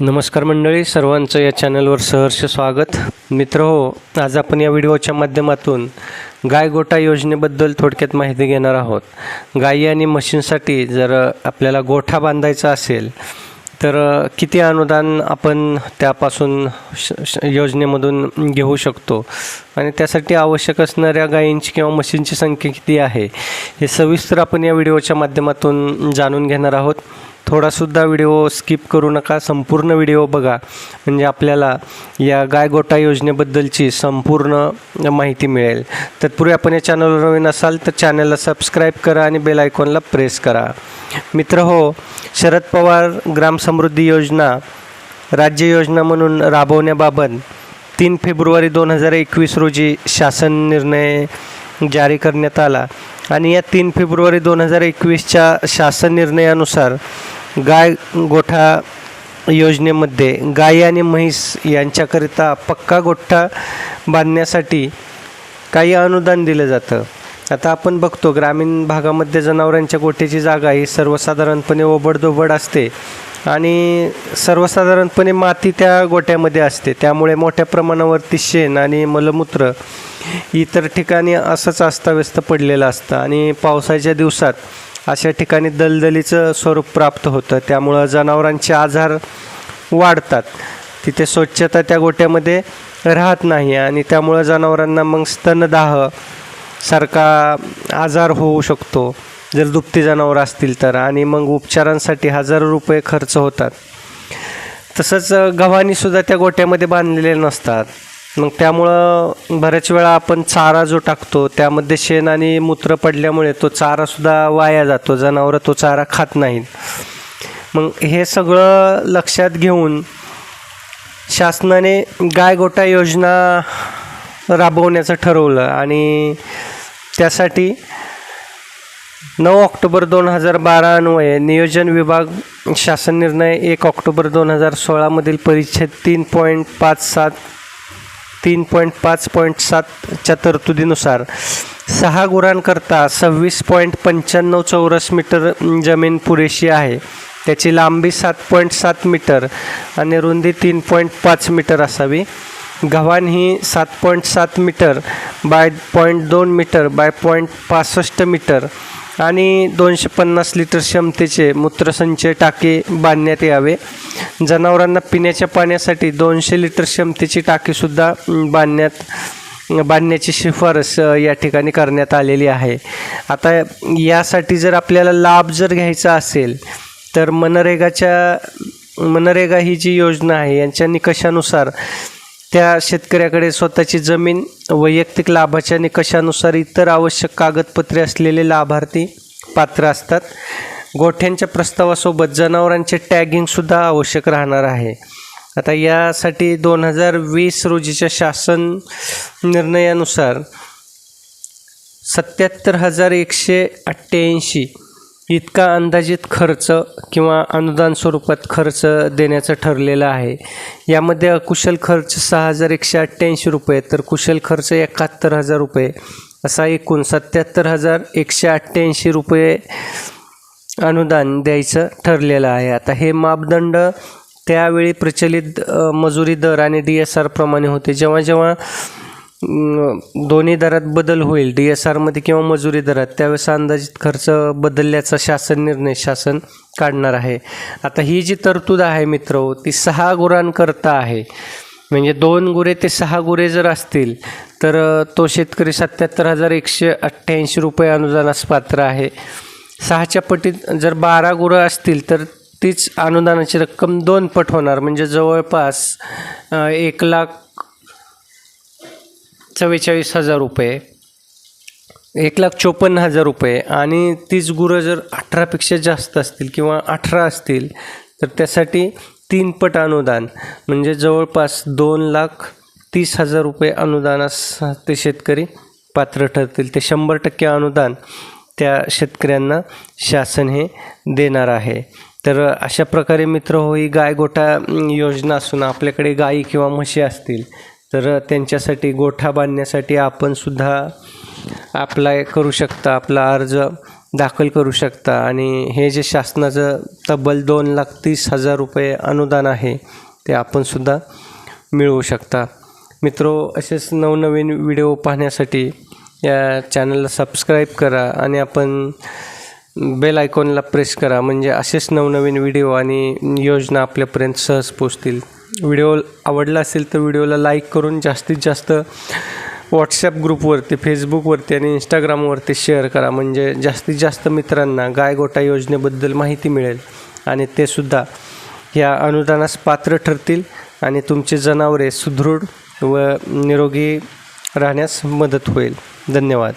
नमस्कार मंडळी सर्वांचं या चॅनलवर सहर्ष स्वागत. मित्र हो आज आपण या व्हिडिओच्या माध्यमातून गाय गोटा योजनेबद्दल थोडक्यात माहिती घेणार आहोत. गायी आणि म्हशींसाठी जर आपल्याला गोठा बांधायचा असेल तर किती अनुदान आपण त्यापासून श- योजनेमधून घेऊ शकतो? आणि त्यासाठी आवश्यक असणाऱ्या गायींची किंवा म्हशींची संख्या किती आहे हे सविस्तर आपण या व्हिडिओच्या माध्यमातून जाणून घेणार आहोत. थोडासुद्धा व्हिडिओ स्किप करू नका संपूर्ण व्हिडिओ बघा. म्हणजे आपल्याला या गाय गोटा योजनेबद्दलची संपूर्ण माहिती मिळेल. तत्पूर्वी आपण या चॅनलवर नवीन असाल तर चॅनलला सबस्क्राईब करा आणि बेल आयकॉनला प्रेस करा. मित्र हो शरद पवार ग्राम समृद्धी योजना राज्य योजना म्हणून राबवण्याबाबत तीन फेब्रुवारी दोन हजार एकवीस रोजी शासन निर्णय जारी करण्यात आला. आणि या तीन फेब्रुवारी दोन हजार एकवीसच्या शासन निर्णयानुसार गाय गोठा योजनेमध्ये गाय आणि म्हैस यांच्याकरिता पक्का गोठा बांधण्यासाठी काही अनुदान दिलं जातं. आता आपण बघतो ग्रामीण भागामध्ये जनावरांच्या गोठ्याची जागा ही सर्वसाधारणपणे ओबडधोबड असते आणि सर्वसाधारणपणे माती त्या गोट्यामध्ये असते. त्यामुळे मोठ्या प्रमाणावरती शेण आणि मलमूत्र इतर ठिकाणी असंच अस्ताव्यस्त पडलेलं असतं. आणि पावसाच्या दिवसात अशा ठिकाणी दलदलीचं स्वरूप प्राप्त होतं. त्यामुळं जनावरांचे आजार वाढतात. तिथे स्वच्छता त्या गोट्यामध्ये राहत नाही आणि त्यामुळं जनावरांना मग स्तनदाह सारखा आजार होऊ शकतो. जर दुभती जनावर असतील तर आणि मग उपचारांसाठी हजारो रुपये खर्च होतात. तसंच गव्हाणीसुद्धा त्या गोट्यामध्ये बांधलेले नसतात. मग त्यामुळं बऱ्याच वेळा आपण चारा जो टाकतो त्यामध्ये शेण आणि मूत्र पडल्यामुळे तो चारासुद्धा वाया जातो जनावरं तो चारा खात नाहीत. मग हे सगळं लक्षात घेऊन शासनाने गाय गोटा योजना राबवण्याचं ठरवलं आणि त्यासाठी नऊ ऑक्टोबर दोन हजार बारा अन्वये नियोजन विभाग शासन निर्णय एक ऑक्टोबर दोन हजार सोळामधील परिच्छेद तीन पॉईंट पाच सात तीन पॉईंट पाच पॉईंट सातच्या तरतुदीनुसार सहा गुरांकरता सव्वीस पॉईंट पंच्याण्णव चौरस मीटर जमीन पुरेशी आहे. त्याची लांबी सात पॉईंट सात मीटर आणि रुंदी तीन पॉईंट पाच मीटर असावी. गव्हाण ही सात पॉईंट सात मीटर बाय पॉईंट दोन मीटर बाय पॉईंट पासष्ट मीटर. आणि दोनशे पन्नास लिटर क्षमतेचे मूत्रसंचय टाके बांधण्यात यावे. जनावरांना पिण्याच्या पाण्यासाठी दोनशे लिटर क्षमतेची टाकीसुद्धा बांधण्यात बांधण्याची शिफारस या ठिकाणी करण्यात आलेली आहे. आता यासाठी जर आपल्याला लाभ जर घ्यायचा असेल तर मनरेगाच्या मनरेगा ही जी योजना आहे यांच्या निकषानुसार त्या शेतकऱ्याकडे स्वतःची जमीन वैयक्तिक लाभाच्या निकषानुसार इतर आवश्यक कागदपत्रे असलेले लाभार्थी पात्र असतात. गोठ्यांच्या प्रस्तावासोबत जनावरांचे टॅगिंगसुद्धा आवश्यक राहणार आहे. आता यासाठी दोन हजार वीस रोजीच्या शासन निर्णयानुसार सत्याहत्तर हजार एकशे अठ्ठ्याऐंशी इतका अंदाजित खर्च किंवा अनुदान स्वरूपात खर्च देण्याचं ठरलेलं आहे. यामध्ये अकुशल खर्च सहा हजार एकशे अठ्ठ्याऐंशी रुपये तर कुशल खर्च एकाहत्तर हजार रुपये. असा एकूण सत्याहत्तर हजार एकशे अठ्ठ्याऐंशी रुपये अनुदान द्यायचं ठरलेलं आहे. आता हे मापदंड त्यावेळी प्रचलित मजुरी दर आणि डी एस आर प्रमाणे होते. जेव्हा जेव्हा दोन्ही दरात बदल होईल. डी एस आरमध्ये किंवा मजुरी दरात. त्यावेळेस अंदाजित खर्च बदलल्याचा शासन निर्णय शासन काढणार आहे. आता ही जी तरतूद आहे मित्र ती सहा गुरांकरता आहे. म्हणजे दोन गुरे ते सहा गुरे जर असतील तर तो शेतकरी सत्याहत्तर हजार एकशे अठ्ठ्याऐंशी रुपये अनुदानास पात्र आहे. सहाच्या पटीत जर बारा गुरं असतील तर तीच अनुदानाची रक्कम दोन पट होणार. म्हणजे जवळपास एक लाख चव्वेचाळीस हजार रुपये एक लाख चोपन्न हजार रुपये आणि तीच गुरं जर अठरापेक्षा जास्त असतील किंवा अठरा असतील तर त्यासाठी तीन पट अनुदान म्हणजे जवळपास दोन लाख तीस हजार रुपये अनुदानास ते शेतकरी पात्र ठरतील. ते शंभर टक्के अनुदान त्या शेतकऱ्यांना शासन हे देणार आहे. तर अशा प्रकारे मित्र हो ही गाय गोठा योजना असून आपल्याकडे गायी किंवा म्हशी असतील तर त्यांच्यासाठी गोठा बांधण्यासाठी आपण सुद्धा अप्लाय करू शकता आपला अर्ज दाखल करू शकता. आणि हे जे शासनाचं तब्बल दोन लाख तीस हजार रुपये अनुदान आहे ते आपणसुद्धा मिळवू शकता. मित्रो असेच नवनवीन व्हिडिओ पाहण्यासाठी या चॅनलला सबस्क्राईब करा आणि आपण बेल आयकॉनला प्रेस करा. म्हणजे असेच नवनवीन व्हिडिओ आणि योजना आपल्यापर्यंत सहज पोचतील व्हिडिओ आवडला असेल तर व्हिडिओला लाईक करून जास्तीत जास्त व्हॉट्सॲप ग्रुपवरती फेसबुकवरती आणि इंस्टाग्रामवरती शेअर करा. म्हणजे जास्तीत जास्त मित्रांना गायगोटा योजनेबद्दल माहिती मिळेल. आणि ते सुद्धा या अनुदानास पात्र ठरतील आणि तुमचे जनावरे सुदृढ व निरोगी राहण्यास मदत होईल. धन्यवाद.